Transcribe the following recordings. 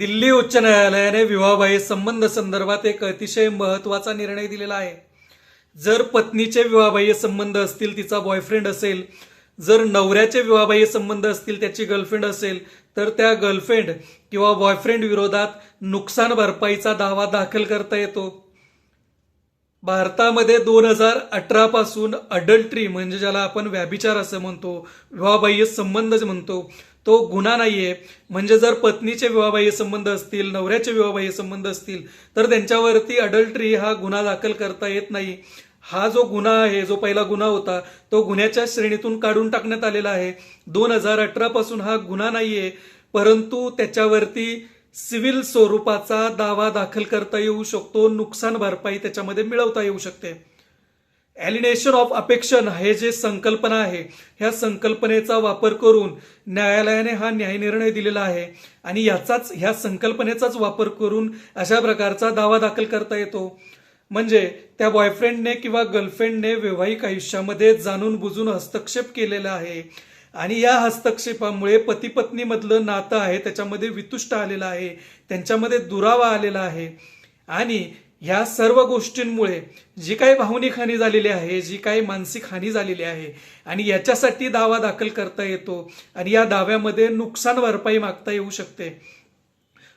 दिल्ली उच्च न्यायालयाने विवाहबाह्य संबंध संदर्भात एक अतिशय महत्त्वाचा निर्णय दिलेला आहे. जर पत्नीचे विवाहबाह्य संबंध असतील तिचा बॉयफ्रेंड असेल जर नवऱ्याचे विवाहबाह्य संबंध असतील त्याची गर्लफ्रेंड असेल तर त्या गर्लफ्रेंड किंवा बॉयफ्रेंड विरोधात नुकसान भरपाईचा दावा दाखल करता येतो. भारतामध्ये दोन हजार अठरा पासून अडल्ट्री म्हणजे ज्याला आपण व्याभिचार असं म्हणतो विवाहबाह्य संबंध म्हणतो तो गुन्हा नाहीये. म्हणजे जर पत्नीचे विवाहबाह्य संबंध असतील नवऱ्याचे विवाहबाह्य संबंध असतील तर त्यांच्यावरती अडल्ट्री हा गुन्हा दाखल करता येत नाही. हा जो गुन्हा आहे जो पहिला गुन्हा होता तो गुन्ह्याच्या श्रेणीतून काढून टाकण्यात आलेला आहे. दोन हजार अठरा पासून हा गुन्हा नाहीये परंतु त्याच्यावरती सिव्हिल स्वरूपाचा दावा दाखल करता येऊ शकतो नुकसान भरपाई त्याच्यामध्ये मिळवता येऊ शकते. ॲलिनेशन ऑफ अपेक्षन हे जे संकल्पना आहे ह्या संकल्पनेचा वापर करून न्यायालयाने हा न्यायनिर्णय दिलेला आहे आणि याचाच ह्या संकल्पनेचाच वापर करून अशा प्रकारचा दावा दाखल करता येतो. म्हणजे त्या बॉयफ्रेंडने किंवा गर्लफ्रेंडने वैवाहिक आयुष्यामध्ये जाणून बुजून हस्तक्षेप केलेला आहे आणि या हस्तक्षेपामुळे पती पत्नीमधलं नातं आहे त्याच्यामध्ये वितुष्ट आलेलं आहे त्यांच्यामध्ये दुरावा आलेला आहे आणि ह्या सर्व गोष्टींमुळे जी काही भावनिक हानी झालेली आहे जी काही मानसिक हानी झालेली आहे आणि याच्यासाठी दावा दाखल करता येतो आणि या दाव्यामध्ये नुकसान भरपाई मागता येऊ शकते.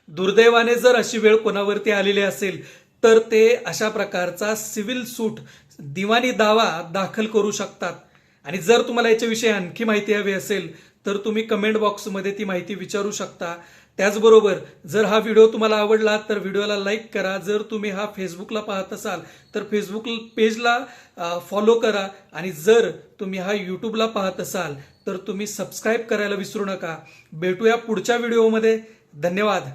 दुर्दैवाने जर अशी वेळ कोणावरती आलेली असेल तर ते अशा प्रकारचा सिव्हिल सूट दिवाणी दावा दाखल करू शकतात. आणि जर तुम्हाला याच्याविषयी आणखी माहिती हवी असेल तर तुम्ही कमेंट बॉक्समध्ये ती माहिती विचारू शकता. त्याचबरोबर जर हा व्हिडिओ तुम्हाला आवडला तर व्हिडिओला लाईक करा. जर तुम्ही हा फेसबुकला पाहत असाल तर फेसबुक पेजला फॉलो करा. आणि जर तुम्ही हा यूट्यूबला पाहत असाल तर तुम्ही सबस्क्राईब करायला विसरू नका. भेटूया पुढच्या व्हिडिओमध्ये धन्यवाद.